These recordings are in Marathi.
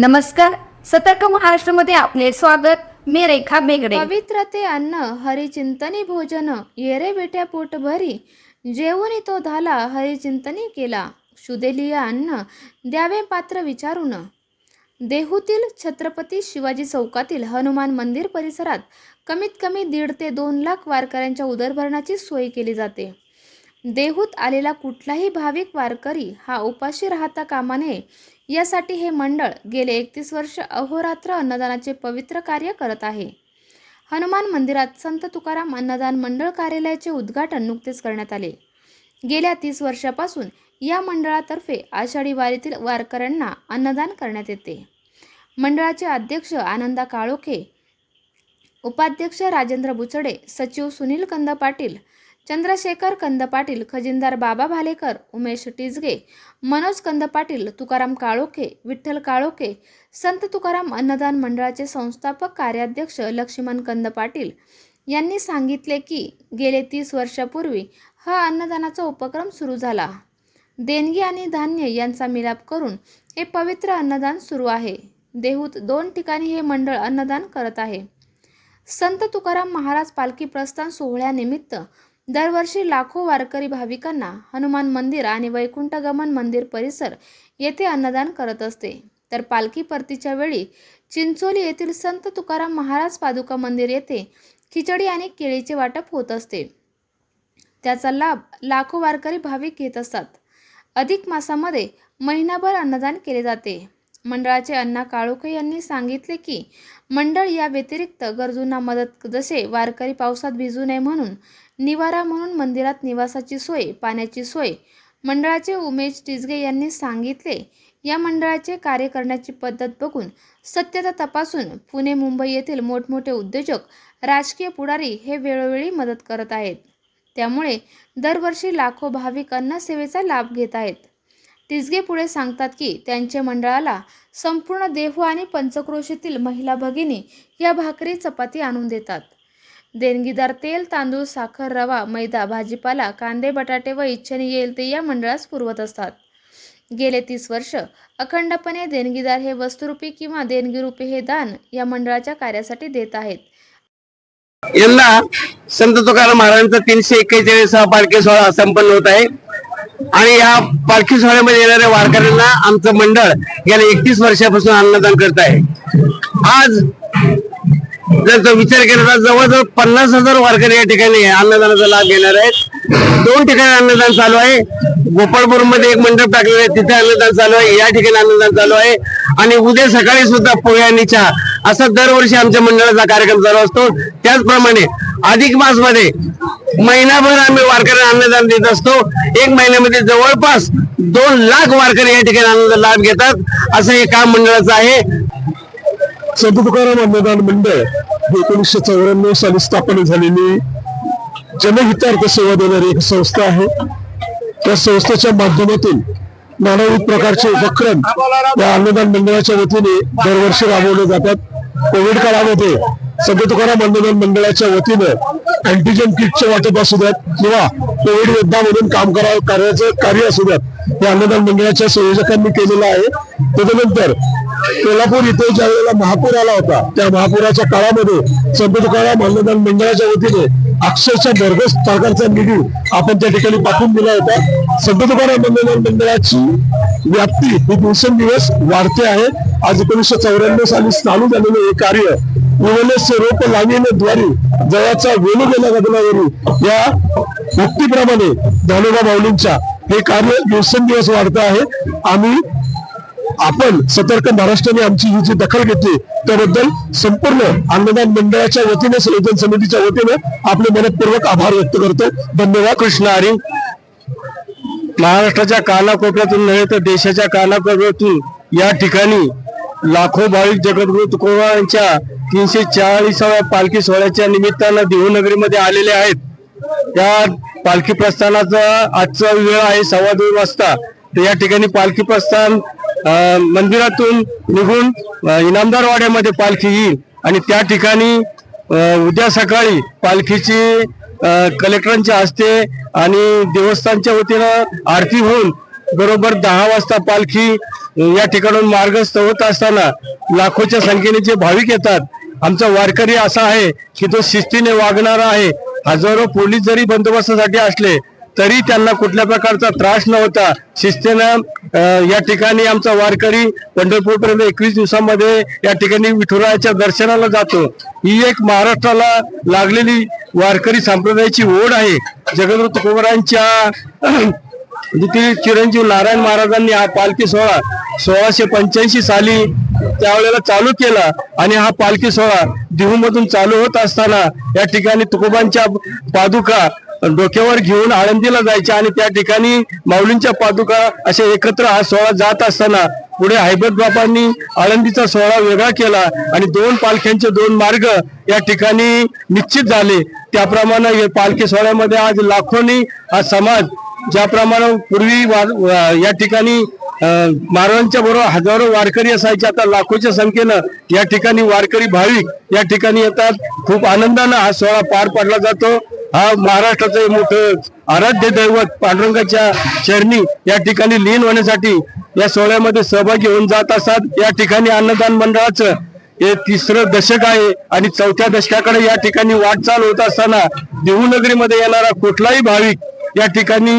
नमस्कार. सतर्क महाराष्ट्रामध्ये आपले स्वागत. मी रेखा बेगडे. पवित्र ते अन्न हरिचिंतनी भोजन येरे बेट्या पोट भरी तो झाला हरिचिंतनी केला. शुदेलिय अन्न द्यावे पात्र विचारून. देहूतील छत्रपती शिवाजी चौकातील हनुमान मंदिर परिसरात कमीत कमी दीड ते दोन लाख वारकऱ्यांच्या उदरभरणाची सोय केली जाते. देहूत आलेला कुठलाही भाविक वारकरी हा उपाशी राहता कामा नये यासाठी हे मंडळ गेले एकतीस वर्ष अहोरात्र अन्नदानाचे पवित्र कार्य करत आहे. हनुमान मंदिरात संत तुकाराम अन्नदान मंडळ कार्यालयाचे उद्घाटन नुकतेच करण्यात आले. गेल्या तीस वर्षापासून या मंडळातर्फे आषाढी वारीतील वारकऱ्यांना अन्नदान करण्यात येते. मंडळाचे अध्यक्ष आनंदा काळोखे उपाध्यक्ष राजेंद्र बुचडे सचिव सुनील कंद पाटील चंद्रशेखर कंद पाटील खजिनदार बाबा भालेकर उमेश टिजगे मनोज कंद पाटील तुकाराम काळोखे विठ्ठल काळोखे संत तुकाराम अन्नदान मंडळाचे संस्थापक कार्याध्यक्ष लक्ष्मण कंद पाटील यांनी सांगितले की गेले तीस वर्षापूर्वी हा अन्नदानाचा उपक्रम सुरू झाला. देणगी आणि धान्य यांचा मिलाप करून हे पवित्र अन्नदान सुरू आहे. देहूत दोन ठिकाणी हे मंडळ अन्नदान करत आहे. संत तुकाराम महाराज पालखी प्रस्थान सोहळ्यानिमित्त दरवर्षी लाखो वारकरी भाविकांना हनुमान मंदिर आणि वैकुंठगमन मंदिर परिसर येथे अन्नदान करत असते. तर पालखी परतीच्या वेळी चिंचोली येथील संत तुकाराम महाराज पादुका मंदिर येथे खिचडी आणि केळीचे वाटप होत असते. त्याचा लाभ लाखो वारकरी भाविक घेत असतात. अधिक मासामध्ये महिनाभर अन्नदान केले जाते. मंडळाचे अण्णा काळोखे यांनी सांगितले की मंडळ या व्यतिरिक्त गरजूंना मदत जसे वारकरी पावसात भिजू नये म्हणून निवारा म्हणून मंदिरात निवासाची सोय पाण्याची सोय मंडळाचे उमेश टिजगे यांनी सांगितले. या मंडळाचे कार्य करण्याची पद्धत बघून सत्यता तपासून पुणे मुंबई येथील मोठमोठे उद्योजक राजकीय पुढारी हे वेळोवेळी मदत करत आहेत. त्यामुळे दरवर्षी लाखो भाविक अन्नसेवेचा लाभ घेत आहेत. तिसगे पुढे सांगतात की त्यांच्या मंडळाला संपूर्ण देहू आणि पंचक्रोशीतील महिला भगिनी या भाकरी चपाती आणून देतात. देणगीदार तेल तांदूळ साखर रवा मैदा भाजीपाला कांदे बटाटे व इच्छेने येईल ते या मंडळास पुरवत असतात. गेले तीस वर्ष अखंडपणे देणगीदार हे वस्तुरूपी किंवा देणगीरूपी हे दान या मंडळाच्या कार्यासाठी देत आहेत. यंदा संत तुकाराम महाराजांचा तीनशे एक्केचाळीसा पालखी सोहळा संपन्न होत आहे. आणि या पालखी सोहळ्यामध्ये येणाऱ्या वारकऱ्यांना आमचं मंडळ गेल्या एकतीस वर्षापासून अन्नदान करत आहे. आज जर तो विचार केला तर जवळजवळ पन्नास हजार वारकरी या ठिकाणी अन्नदानाचा लाभ घेणार आहेत. दोन ठिकाणी अन्नदान चालू आहे. गोपाळपूरमध्ये एक मंडप टाकलेलं आहे. तिथे अन्नदान चालू आहे. या ठिकाणी अन्नदान चालू आहे. आणि उद्या सकाळी सुद्धा पोहे आणि चहा असा दरवर्षी आमच्या मंडळाचा कार्यक्रम चालू असतो. त्याचप्रमाणे अधिक मासमध्ये महिनाभर आम्ही वारकऱ्यांना अन्नदान देत असतो. एक महिन्यामध्ये जवळपास दोन लाख वारकरी या ठिकाणी अन्नदान लाभ घेतात. असं हे काम मंडळाचं आहे. संत तुकाराम अन्नदान मंडळ एकोणीसशे चौऱ्याण्णव साली स्थापन झालेली जनहितार्थ सेवा देणारी एक संस्था आहे. त्या संस्थेच्या माध्यमातून नानाविध प्रकारचे उपक्रम या अन्नदान मंडळाच्या वतीने दरवर्षी राबवले जातात. कोविड काळामध्ये संत तुकाराम अन्नदान मंडळाच्या वतीनं. अँटीजन किटचे वाटप असू द्यात किंवा कोविड योद्धा म्हणून काम करा कार्याचं कार्य असू द्यात. हे अन्नदान मंडळाच्या संयोजकांनी केलेलं आहे. त्याच्यानंतर कोल्हापूर इथे ज्या वेळेला महापूर आला होता त्या महापुराच्या काळामध्ये संत तुकाराम अन्नदान मंडळाच्या वतीने अक्षरशः भरघोस प्रकारचा निधी आपण त्या ठिकाणी पाठवून दिला होता. संत तुकाराम अन्नदान मंडळाची व्याप्ती ही दिवसेंदिवस वाढते आहे. आज एकोणीसशे चौऱ्याण्णव साली चालू झालेलं हे कार्य विवलेचे रोप लाविले द्वारे जयाचा वेणू गेला गगनावरी. या भक्तीप्रमाणे धानोबा माऊलींच्या हे कार्य दिवसेंदिवस वाढत आहे. आम्ही आपण सतर्क महाराष्ट्राने आमची ही जी दखल घेतली त्याबद्दल संपूर्ण अन्नदान मंडळाच्या वतीने संयोजन समितीच्या वतीने आपले मनपूर्वक आभार व्यक्त करतो. धन्यवाद. कृष्ण हरी. महाराष्ट्राच्या कानाकोपऱ्यातून नव्हे तर देशाच्या कानाकोपऱ्यातून या ठिकाणी लाखो भाविक जगद्गुरु तुकोबांच्या तीनशे चाळीसाव्या पालखी सोहळ्याच्या निमित्तानं देहूनगरीमध्ये आलेले आहेत. त्या पालखी प्रस्थानाचा आजचा वेळ आहे सव्वा दोन वाजता. तर या ठिकाणी पालखी प्रस्थान मंदिरातून निघून इनामदारवाड्यामध्ये इनामदार वाड्यामध्ये पालखी येईल. आणि त्या ठिकाणी उद्या सकाळी पालखीची कलेक्टरांच्या हस्ते आणि देवस्थानच्या वतीनं आरती होऊन बरोबर दहा वाजता पालखी या ठिकाणून मार्गस्थ होत असताना लाखोच्या संख्येने जे भाविक येतात आमचा वारकरी असा आहे की तो शिस्तीने वागणारा आहे. हजारो पोलीस जरी बंदोबस्तासाठी असले तरी त्यांना कुठल्या प्रकारचा त्रास न होता शिस्तीनं या ठिकाणी आमचा वारकरी पंढरपूरपर्यंत एकवीस दिवसामध्ये या ठिकाणी विठुरायाच्या दर्शनाला जातो. ही एक महाराष्ट्राला लागलेली वारकरी संप्रदायाची ओढ आहे. जगद्गुरु तुकोबरांच्या म्हणजे जिथे चिरंजीव नारायण महाराजांनी हा पालखी सोहळा सोळाशे पंच्याऐंशी साली त्यावेळेला चालू केला आणि हा पालखी सोहळा दिहूमधून चालू होत असताना या ठिकाणी तुकोबांच्या पादुका डोक्यावर घेऊन आळंदीला जायच्या आणि त्या ठिकाणी माऊलींच्या पादुका असे एकत्र हा सोहळा जात असताना पुढे हैबत बाबांनी आळंदीचा सोहळा वेगळा केला आणि दोन पालख्यांचे दोन मार्ग या ठिकाणी निश्चित झाले. त्याप्रमाणे या पालखी सोहळ्यामध्ये आज लाखोनी हा समाज ज्याप्रमाणे पूर्वी या ठिकाणी मारवांच्या बरोबर हजारो वारकरी असायचे. आता लाखोच्या संख्येनं या ठिकाणी वारकरी भाविक या ठिकाणी येतात. खूप आनंदानं हा सोहळा पार पाडला जातो. हा महाराष्ट्राचं मोठ मोठं आराध्य दैवत पांडुरंगाच्या चरणी या ठिकाणी लीन होण्यासाठी या सोहळ्यामध्ये सहभागी होऊन जात असतात. या ठिकाणी अन्नदान मंडळाचं हे तिसरं दशक आहे आणि चौथ्या दशकाकडे या ठिकाणी वाटचाल होत असताना देहूनगरीमध्ये येणारा कुठलाही भाविक या ठिकाणी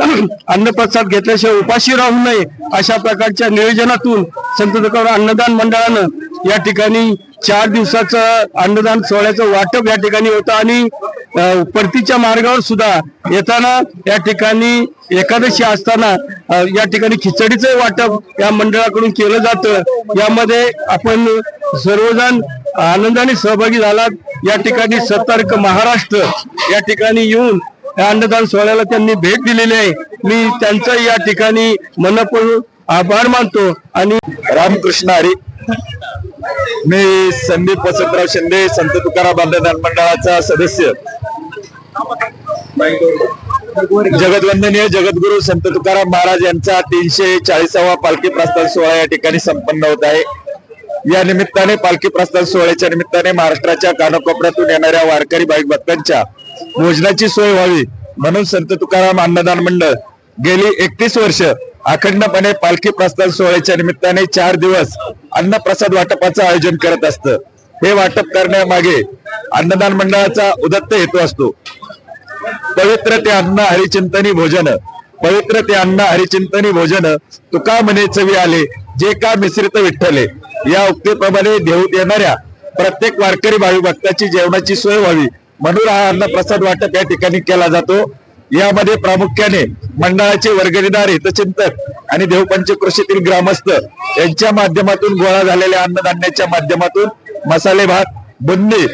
अन्नप्रसाद घेतल्याशिवाय उपाशी राहू नये अशा प्रकारच्या नियोजनातून संत तुकाराम अन्नदान मंडळानं या ठिकाणी चार दिवसाचं अन्नदान सोहळ्याचं वाटप या ठिकाणी होतं आणि परतीच्या मार्गावर सुद्धा येताना या ठिकाणी एकादशी असताना या ठिकाणी खिचडीचं वाटप या मंडळाकडून केलं जातं. यामध्ये आपण सर्वजण आनंदाने सहभागी झालात. या ठिकाणी सतर्क महाराष्ट्र या ठिकाणी येऊन या अन्नदान सोहळ्याला त्यांनी भेट दिलेली आहे. मी त्यांचा या ठिकाणी मनपूर्वक आभार मानतो आणि रामकृष्ण हरी. मी संदीप वसंतराव शिंदे संत तुकाराम अन्नदान मंडळाचा सदस्य. जगदवंदनीय जगद्गुरु संत तुकाराम महाराज यांचा तीनशे चाळीसावा पालखी प्रस्थान सोहळा या ठिकाणी संपन्न होत आहे. या निमित्ताने पालखी प्रस्थान सोहळ्याच्या निमित्ताने महाराष्ट्राच्या कानाकोपऱ्यातून येणाऱ्या वारकरी भाविक भक्तांच्या भोजनाची सोय व्हावी. म्हणून संत तुकाराम अन्नदान मंडळ गेली एकतीस वर्ष अखंडपणे पालखी प्रस्थान सोहळ्याच्या निमित्ताने चार दिवस अन्नप्रसाद वाटपाचं आयोजन करत असतं. हे वाटप करण्यामागे अन्नदान मंडळाचा उदत्त हेतू असतो. पवित्र ते अन्न हरिचिंतनी भोजन. पवित्र ते अन्न हरिचिंतनी भोजन तुका म्हणे चवी आले जे का मिश्रित विठ्ठले? या उक्तीप्रमाणे देऊत येणाऱ्या प्रत्येक वारकरी भावी भक्ताची जेवणाची सोय व्हावी. म्हणून हा प्रसाद वाटप या ठिकाणी केला जातो. यामध्ये प्रामुख्याने मंडळाचे वर्गणीदार हितचिंतक आणि देवपंच कृषीतील ग्रामस्थ यांच्या माध्यमातून गोळा झालेल्या अन्नधान्याच्या माध्यमातून मसाले भात बुंदी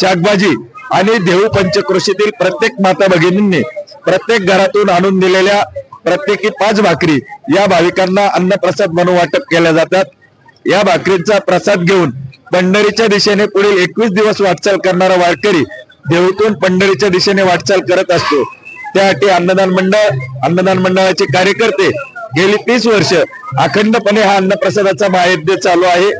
शाकभाजी आणि देहू पंचकृषीतील प्रत्येक माता भगिनींनी प्रत्येक घरातून आणून दिलेल्या प्रत्येकी पाच भाकरी या भाविकांना अन्नप्रसाद म्हणून वाटप केल्या जातात. या भाकरींचा प्रसाद घेऊन पंढरीच्या दिशेने पुढील एकवीस दिवस वाटचाल करणारा वारकरी देऊतून पंढरीच्या दिशेने वाटचाल करत असतो. त्यासाठी अन्नदान मंडळ अन्नदान मंडळाचे कार्यकर्ते गेली तीस वर्ष अखंडपणे हा अन्नप्रसादाचा महायज्ञ चालू आहे.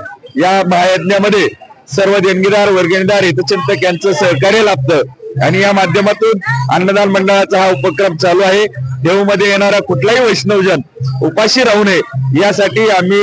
या महायज्ञामध्ये सर्व देणगीदार वर्गणीदार हितचिंतक यांचं सहकार्य लाभतं. आणि या माध्यमातून अन्नदान मंडळाचा हा उपक्रम चालू आहे. देऊमध्ये येणारा कुठलाही वैष्णवजन उपाशी राहू नये. यासाठी आम्ही